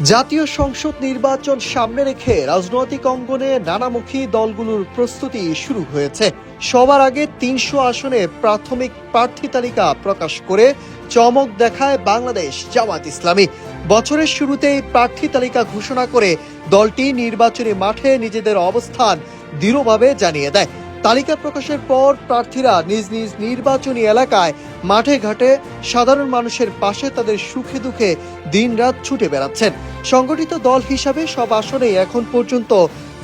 জাতীয় সংসদ নির্বাচন সামনে রেখে রাজনৈতিক অঙ্গনে নানামুখী দলগুলোর প্রস্তুতি শুরু হয়েছে। সবার আগে তিনশো আসনে প্রাথমিক প্রার্থী তালিকা প্রকাশ করে চমক দেখায় বাংলাদেশ জামাত ইসলামী। বছরের শুরুতেই প্রার্থী তালিকা ঘোষণা করে দলটি নির্বাচনী মাঠে নিজেদের অবস্থান দৃঢ়ভাবে জানিয়ে দেয়। তালিকা প্রকাশের পর প্রার্থীরা নিজ নিজ নির্বাচনী এলাকায় মাঠে ঘাটে সাধারণ মানুষের পাশে তাদের সুখে দুঃখে দিনরাত ছুটে বেড়াচ্ছেন। সংগঠিত দল হিসাবে সব আসনেই এখন পর্যন্ত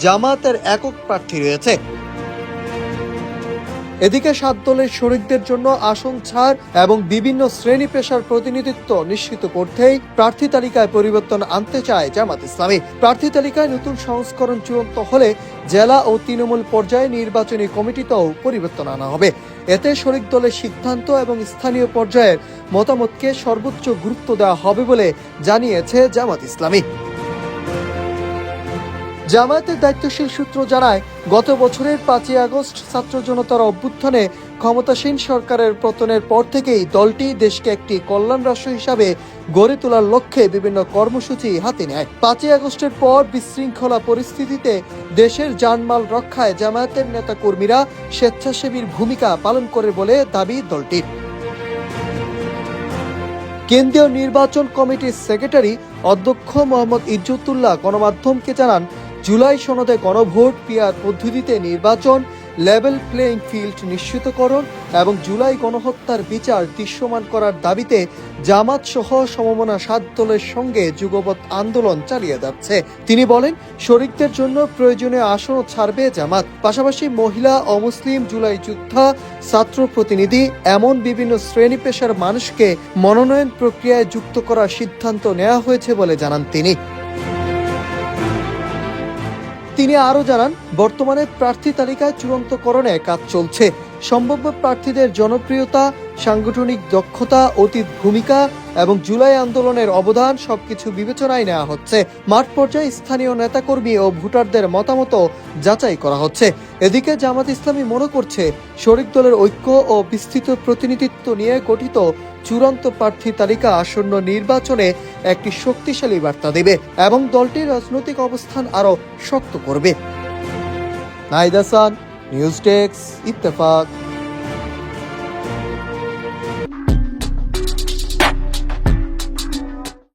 জামাতের একক প্রার্থী রয়েছে। এদিকে সাত দলের শরিকদের জন্য আসন ছাড় এবং বিভিন্ন শ্রেণি পেশার প্রতিনিধিত্ব নিশ্চিত করতেই প্রার্থী তালিকায় পরিবর্তন আনতে চায় জামাত ইসলামী। প্রার্থী তালিকায় নতুন সংস্করণ চূড়ান্ত হলে জেলা ও তৃণমূল পর্যায়ে নির্বাচনী কমিটিতেও পরিবর্তন আনা হবে। এতে শরিক দলের সিদ্ধান্ত এবং স্থানীয় পর্যায়ের মতামতকে সর্বোচ্চ গুরুত্ব দেওয়া হবে বলে জানিয়েছে জামাত ইসলামী। জামায়াতের দায়িত্বশীল সূত্র জানায়, গত বছরের পাঁচই আগস্ট ছাত্র জনতার অভ্যুত্থানে ক্ষমতাসীন সরকারের পতনের পর থেকেই দলটি দেশকে একটি কল্যাণ রাষ্ট্র হিসাবে গড়ে তোলার লক্ষ্যে বিভিন্ন কর্মসূচি হাতে নেয়। পাঁচই আগস্টের পর বিশৃঙ্খলা পরিস্থিতিতে দেশের জানমাল রক্ষায় জামায়াতের নেতাকর্মীরা স্বেচ্ছাসেবীর ভূমিকা পালন করে বলে দাবি দলটির। কেন্দ্রীয় নির্বাচন কমিটির সেক্রেটারি অধ্যক্ষ মোহাম্মদ ইজ্জতুল্লাহ গণমাধ্যমকে জানান জুলাই সনদে গণভোট, পিয়ার পদ্ধতিতে নির্বাচন লেভেল প্লেইং ফিল্ড নিশ্চিতকরণ এবং জুলাই গণহত্যার বিচার দৃশ্যমান করার দাবিতে জামাত সহ সমমনা সাত দলের সঙ্গে যুগপৎ আন্দোলন চালিয়ে যাচ্ছে। তিনি বলেন, শরিকদের জন্য প্রয়োজনীয় আসনও ছাড়বে জামাত। পাশাপাশি মহিলা অমুসলিম জুলাই যোদ্ধা, ছাত্র প্রতিনিধি এমন বিভিন্ন শ্রেণি পেশার মানুষকে মনোনয়ন প্রক্রিয়ায় যুক্ত করার সিদ্ধান্ত নেওয়া হয়েছে বলে জানান তিনি। তিনি আরও জানান বর্তমানে প্রার্থী তালিকায় চূড়ান্তকরণে কাজ চলছে। সম্ভাব্য প্রার্থীদের জনপ্রিয়তা সাংগঠনিক দক্ষতা, অতীত ভূমিকা এবং জুলাই আন্দোলনের অবদান সবকিছু বিবেচনায় নেওয়া হচ্ছে। মাঠ পর্যায়ে স্থানীয় নেতাকর্মী ও ভোটারদের মতামত যাচাই করা হচ্ছে। এদিকে জামাত ইসলামী মনে করছে, শরিক দলের ঐক্য ও বিস্তৃত প্রতিনিধিত্ব নিয়ে গঠিত চূড়ান্ত প্রার্থী তালিকা আসন্ন নির্বাচনে একটি শক্তিশালী বার্তা দেবে এবং দলটির রাজনৈতিক অবস্থান আরও শক্ত করবে। নাইদাসান নিউজ ডেস্ক, ইত্তেফাক।